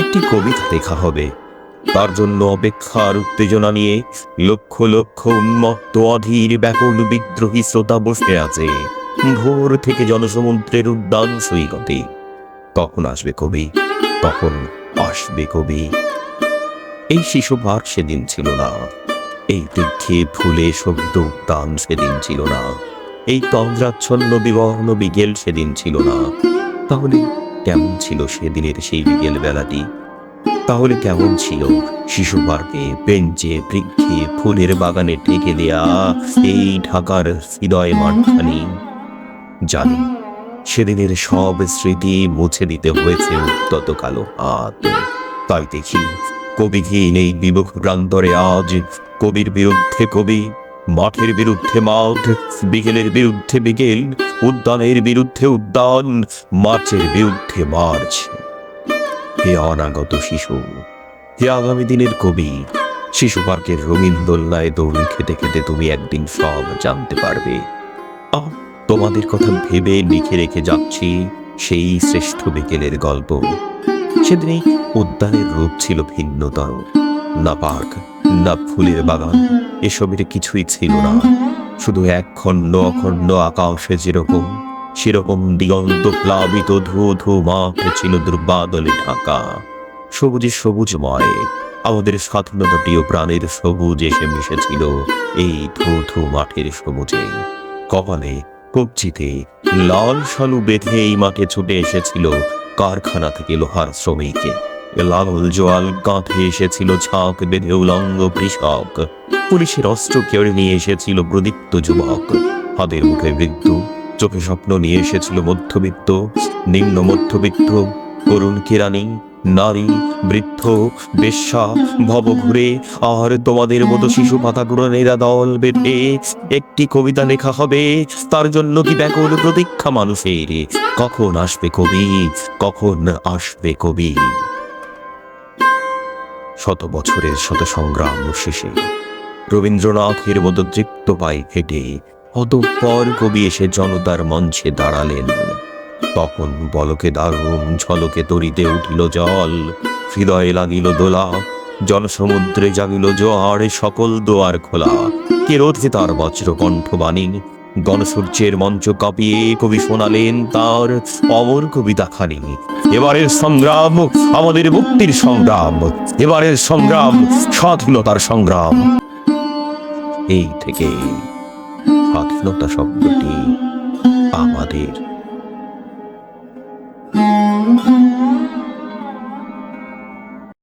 একটি কবিতা লেখা হবে। তার জন্য অপেক্ষার উত্তেজনা নিয়ে লক্ষ লক্ষ উন্মত্ত, অধীর, ব্যাকুল বিদ্রোহী শ্রোতা বসে আছে। ভোর থেকে জনসমুদ্রের উদ্যান সৈকতে। কখন আসবে কবি কখন আসবে কবি। এই শিশু পার্ক সেদিন ছিল না। এই তীর্থে ফুলে শোভিত উদ্যান সেদিন ছিল না। এই তন্দ্রাচ্ছন্ন বিবর্ণ বিকেল সেদিন ছিল না। তাহলে কেমন ছিল সেদিনের সেই বিকেল বেলাটি তাহলে কেমন ছিল? শিশু পার্কে বেঞ্চে, বৃক্ষে, ফুলের বাগানে টেকে দেয়া এই ঢাকার হৃদয় মাঠখানি? জানি, সেদিনের সব স্মৃতি মুছে দিতে হয়েছে উত্তত কালো হাত। তাই দেখি কবিহীন এই বিমুখ প্রান্তরে আজ কবির বিরুদ্ধে কবি মাঠের বিরুদ্ধে মাঠ, বিকেলের বিরুদ্ধে বিকেল, উদ্যানের বিরুদ্ধে উদ্যান মার্চের বিরুদ্ধে মার্চ হে অনাগত শিশু, হে আগামী দিনের কবি, শিশু পার্কের রঙিন দোলনায় দৌড়ি খেতে খেতে তুমি একদিন সব জানতে পারবে। তোমাদের কথা ভেবে লিখে রেখে যাচ্ছি সেই শ্রেষ্ঠ বিকেলের গল্প। সেদিন উদ্যানের রূপ ছিল ভিন্নতর না পার্ক না ফুলের বাগান। এসবের কিছুই ছিল না। শুধু এক খণ্ড অখণ্ড আকাশে যেরকম, সেরকম দিগন্ত প্লাবিত ধু ধু মাঠ ছিল দুর্বাদলে ঢাকা। সবুজে সবুজময়। আমাদের স্বাধীনতা প্রিয় প্রাণের সবুজ এসে মিশেছিল এই ধু ধু মাঠের সবুজে। কপালে, কবজিতে লাল শালু বেঁধে এই মাঠে ছুটে এসেছিল কারখানা থেকে লোহার শ্রমিকে। লাল জোয়াল কাঁধে এসেছিল ছাক বেঁধে উলঙ্গ কৃষক। পুলিশের অস্ত্র কেড়ে নিয়ে এসেছিল প্রদীপ্ত যুবক। হাতের মুখে বৃদ্ধ, চোখে স্বপ্ন নিয়ে এসেছিল মধ্যবিত্ত, নিম্ন মধ্যবিত্ত, করুণ কিরানি নারী, বৃদ্ধ, বেশ্যা, ভবঘুরে, আর তোমাদের মতো শিশু পাতা গুণনেরা দল বেঁধে একটি কবিতা লেখা হবে, তার জন্য কি ব্যাকুল প্রতীক্ষা মানুষের? কখন আসবে কবি? কখন আসবে কবি? শত বছরের শত সংগ্রাম শেষে রবীন্দ্রনাথের মতো তৃপ্ত পায়ে হেঁটে অতঃপর কবি এসে জনতার মঞ্চে দাঁড়ালেন। তখন বলকে দারুণ ঝলকে তরিতে উঠিল জল, হৃদয়ে লাগিল দোলা, জনসমুদ্রে জাগিল জোয়ারে, সকল দোয়ার খোলা। কে রোধে তার বজ্র কণ্ঠবাণী গণসূর্যের মঞ্চ কাঁপিয়ে কবি শোনালেন তার অমর কবিতা খানি এবারের সংগ্রাম, আমাদের মুক্তির সংগ্রাম। এবারের সংগ্রাম, স্বাধীনতার সংগ্রাম। এই থেকে স্বাধীনতা শব্দটি আমাদের